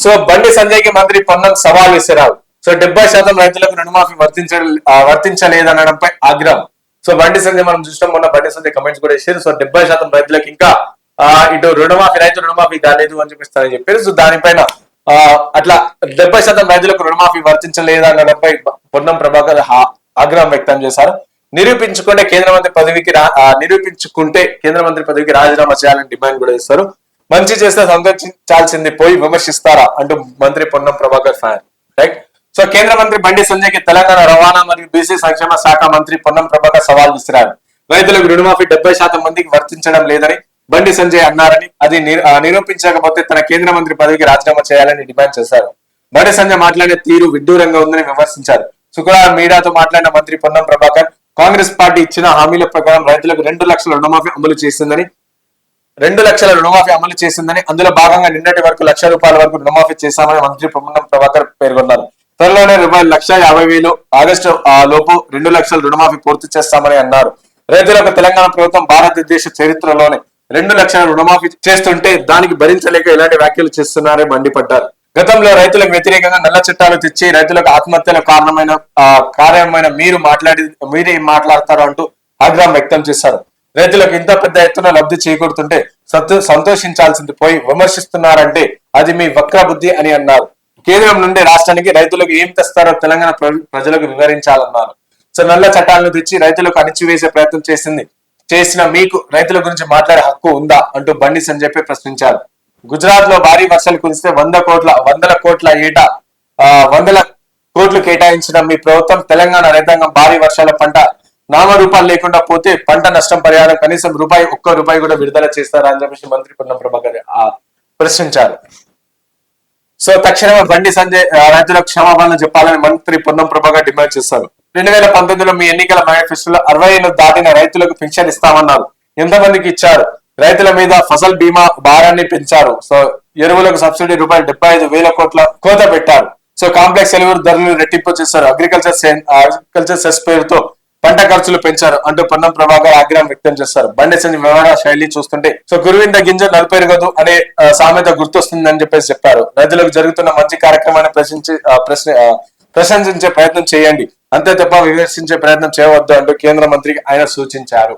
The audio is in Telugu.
సో బండి సంజయ్కి మంత్రి పొన్నం సవాల్ విసిరారు. సో డెబ్బై శాతం రైతులకు రుణమాఫీ వర్తించ వర్తించలేదనడంపై ఆగ్రహం. సో బండి సంజయ్ మనం చూస్తాం మొన్న బండి సంజయ్ కమెంట్స్ కూడా ఇచ్చారు. సో డెబ్బై శాతం రైతులకు ఇంకా ఇటు రుణమాఫీ రైతు రుణమాఫీ కాలేదు అని చెప్పిస్తారని చెప్పారు. సో దానిపైన అట్లా డెబ్బై శాతం రైతులకు రుణమాఫీ వర్తించలేదనడంపై పొన్నం ప్రభాకర్ ఆగ్రహం వ్యక్తం చేశారు. నిరూపించుకుంటే కేంద్ర మంత్రి పదవికి రా- నిరూపించుకుంటే కేంద్ర మంత్రి పదవికి రాజీనామా చేయాలని డిమాండ్ కూడా చేస్తారు. మంచి చేస్తే సంతోషించాల్సింది పోయి విమర్శిస్తారా అంటూ మంత్రి Ponnam Prabhakar fan right so కేంద్ర మంత్రి బండి సంజయ్కి తెలంగాణ రవాణా మరియు బీసీ సంక్షేమ శాఖ మంత్రి పొన్నం ప్రభాకర్ సవాల్ విసిరారు. రైతులకు రుణమాఫీ డెబ్బై శాతం మందికి వర్తించడం లేదని బండి సంజయ్ అన్నారని అది నిరూపించకపోతే తన కేంద్ర మంత్రి పదవికి రాజీనామా చేయాలని డిమాండ్ చేశారు. బండి సంజయ్ మాట్లాడే తీరు విడ్డూరంగా ఉందని విమర్శించారు. శుక్రవారం మీడియాతో మాట్లాడిన మంత్రి పొన్నం ప్రభాకర్ కాంగ్రెస్ పార్టీ ఇచ్చిన హామీల ప్రకారం రైతులకు రెండు లక్షల రుణమాఫీ అమలు చేసిందని రెండు లక్షల రుణమాఫీ అమలు చేసిందని అందులో భాగంగా నిన్నటి వరకు లక్ష రూపాయల వరకు రుణమాఫీ చేశామని మంత్రి పొన్నం ప్రభాకర్ పేర్కొన్నారు. త్వరలోనే రూపాయలు లక్ష యాభై వేలు ఆగస్టు లోపు రెండు లక్షల రుణమాఫీ పూర్తి చేస్తామని అన్నారు. రైతులకు తెలంగాణ ప్రభుత్వం భారతదేశ చరిత్రలోనే రెండు లక్షల రుణమాఫీ చేస్తుంటే దానికి భరించలేక ఇలాంటి వ్యాఖ్యలు చేస్తున్నారని మండిపడ్డారు. గతంలో రైతులకు వ్యతిరేకంగా నల్ల చట్టాలు తెచ్చి రైతులకు ఆత్మహత్యలకు కారణమైన ఆ, మీరు మాట్లాడి మీరే మాట్లాడతారు అంటూ ఆగ్రహం వ్యక్తం చేశారు. రైతులకు ఇంత పెద్ద ఎత్తున లబ్ధి చేకూరుతుంటే సంతోషించాల్సింది పోయి విమర్శిస్తున్నారంటే అది మీ వక్ర బుద్ధి అని అన్నారు. కేంద్రం నుండి రాష్ట్రానికి రైతులకు ఏం తెస్తారో తెలంగాణ ప్రజలకు వివరించాలన్నారు. సో నల్ల చట్టాలను తెచ్చి రైతులకు అణిచివేసే ప్రయత్నం చేసింది. చేసిన మీకు రైతుల గురించి మాట్లాడే హక్కు ఉందా అంటూ బండి సంజయ్ ప్రశ్నించారు. గుజరాత్లో భారీ వర్షాలు కురిస్తే వంద కోట్ల వందల కోట్ల ఏటా వందల కోట్లు కేటాయించిన మీ ప్రభుత్వం తెలంగాణ రైతాంగం భారీ వర్షాల పంట నామరూపాలు లేకుండా పోతే పంట నష్టం పరిహారం కనీసం రూపాయి ఒక్క రూపాయి కూడా విడుదల చేస్తారా అని చెప్పేసి మంత్రి పొన్నం ప్రభాకర్ ప్రశ్నించారు. సో తక్షణమే బండి సంజయ్ రైతులకు క్షమాపణ చెప్పాలని మంత్రి పొన్నం ప్రభాకర్ డిమాండ్ చేశారు రెండు వేల పంతొమ్మిదిలో మీ ఎన్నికల మేనిఫెస్టోలో అరవై ఏళ్ళు దాటిన రైతులకు పెన్షన్ ఇస్తామన్నారు. ఎంతమందికి ఇచ్చారు? రైతుల మీద ఫసల్ బీమా భారాన్ని పెంచారు. సో ఎరువులకు సబ్సిడీ రూపాయలు డెబ్బై ఐదు వేల కోట్ల కోత పెట్టారు. సో కాంప్లెక్స్ ఎరువులు ధరలు రెట్టింపు చేశారు. అగ్రికల్చర్ అగ్రికల్చర్ సెస్ పేరుతో పంట ఖర్చులు పెంచారు అంటూ పొన్నం ప్రభాకర్ ఆగ్రహం వ్యక్తం చేస్తారు. బండి సంజయ్ వ్యవహార శైలి చూస్తుంటే సో గురువింద గింజ నలుపెరగదు అనే సామెత గుర్తొస్తుందని చెప్పేసి చెప్పారు. రైతులకు జరుగుతున్న మంచి కార్యక్రమాన్ని ప్రశ్నించి ప్రశ్న ప్రశంసించే ప్రయత్నం చేయండి. అంతే తప్ప విమర్శించే ప్రయత్నం చేయవద్దు అంటూ కేంద్ర మంత్రికి ఆయన సూచించారు.